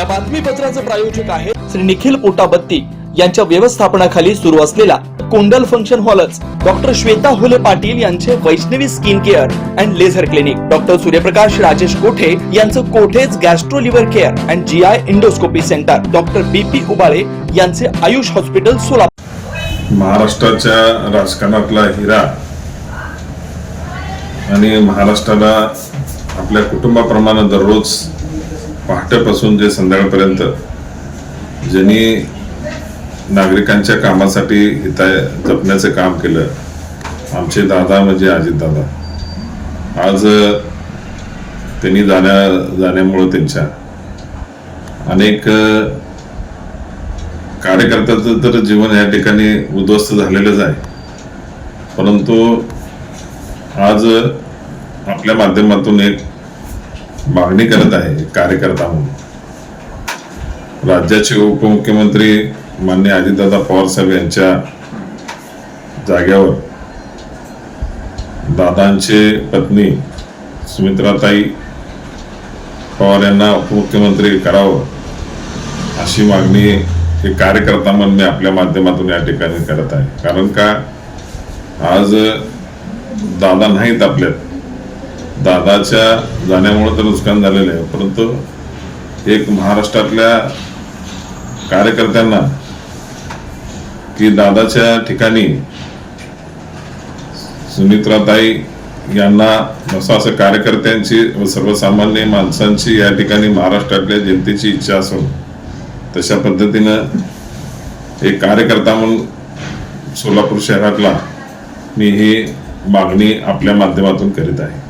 या बातमीपत्राचे प्रायोजक आहे श्री निखिल पोटाबत्ती यांच्या व्यवस्थापनाखाली सुरू असलेला कोंडल फंक्शन हॉलच. डॉक्टर श्वेता हुले पाटील यांचे Vaishnavi skin care and laser clinic. Doctor Suryaprakash Rajesh Kothe यांचं Kothe's gastro liver care and G I endoscopy centre. Doctor B P Ubale यांचे आयुष हॉस्पिटल सोलापूर. महाराष्ट्राच्या राजकारणातला हिरा आणि महाराष्ट्राला आपल्या कुटुंबाप्रमाणे दररोज पहाटेपासून जे संध्याकाळपर्यंत ज्यांनी नागरिकांच्या कामासाठी हिताय जपण्याचं काम केलं आमचे दादा म्हणजे अजितदादा आज त्यांनी जाण्या जाण्यामुळं त्यांच्या. अनेक कार्यकर्त्याचं तर जीवन या ठिकाणी उद्ध्वस्त झालेलंच आहे. परंतु आज आपल्या माध्यमातून एक मागणी करत आहे कार्यकर्ता म्हणून. राज्याचे उपमुख्यमंत्री मान्य अजितदादा पवार साहेब यांच्या जाग्यावर दादांचे पत्नी सुमित्राताई पवार यांना उपमुख्यमंत्री करावं अशी मागणी हे कार्यकर्ता म्हणून मी आपल्या माध्यमातून या ठिकाणी करत आहे. कारण का? आज दादा नाहीत आपल्यात. दादाच्या जाण्यामुळे तर नुकसान झालेलं आहे. परंतु एक महाराष्ट्रातल्या कार्यकर्त्यांना की दादाच्या ठिकाणी सुमित्राताई यांना असं असं कार्यकर्त्यांची व सर्वसामान्य माणसांची या ठिकाणी महाराष्ट्रातल्या जनतेची इच्छा असून तशा पद्धतीनं एक कार्यकर्ता म्हणून सोलापूर शहरातला मी ही मागणी आपल्या माध्यमातून करीत आहे.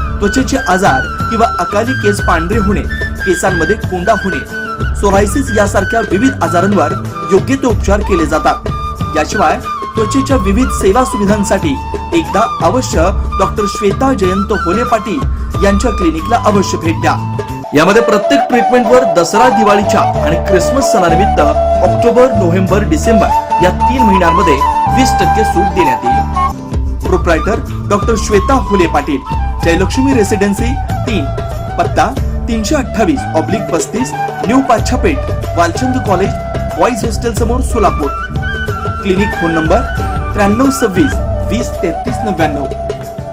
त्वचेचे आजार किंवा अकाली केस पांढरे होणे केसांमध्ये कोंडा होणे सोरायसिस यासारख्या विविध आजारांवर योग्य ते उपचार केले जातात. याशिवाय त्वचेच्या विविध सेवा सुविधांसाठी एकदा अवश्य डॉक्टर श्वेता जयंत होले पाटील यांच्या क्लिनिकला अवश्य भेट द्या. यामध्ये प्रत्येक ट्रीटमेंटवर दसरा दिवाळीच्या आणि क्रिसमस सणानिमित्त ऑक्टोबर नोव्हेंबर डिसेंबर या तीन महिन्यांमध्ये वीस टक्के सूट देण्यात येईल. Proprietor doctor Shweta Phule Patil Jayalakshmi residency तीन पत्ता तीनशे अठ्ठावीस ऑब्लिक पस्तीस new Pachhapeth Walchand college boys hostel समोर सोलापूर. क्लिनिक फोन नंबर त्र्याण्णव सव्वीस वीस तेहतीस नव्याण्णव.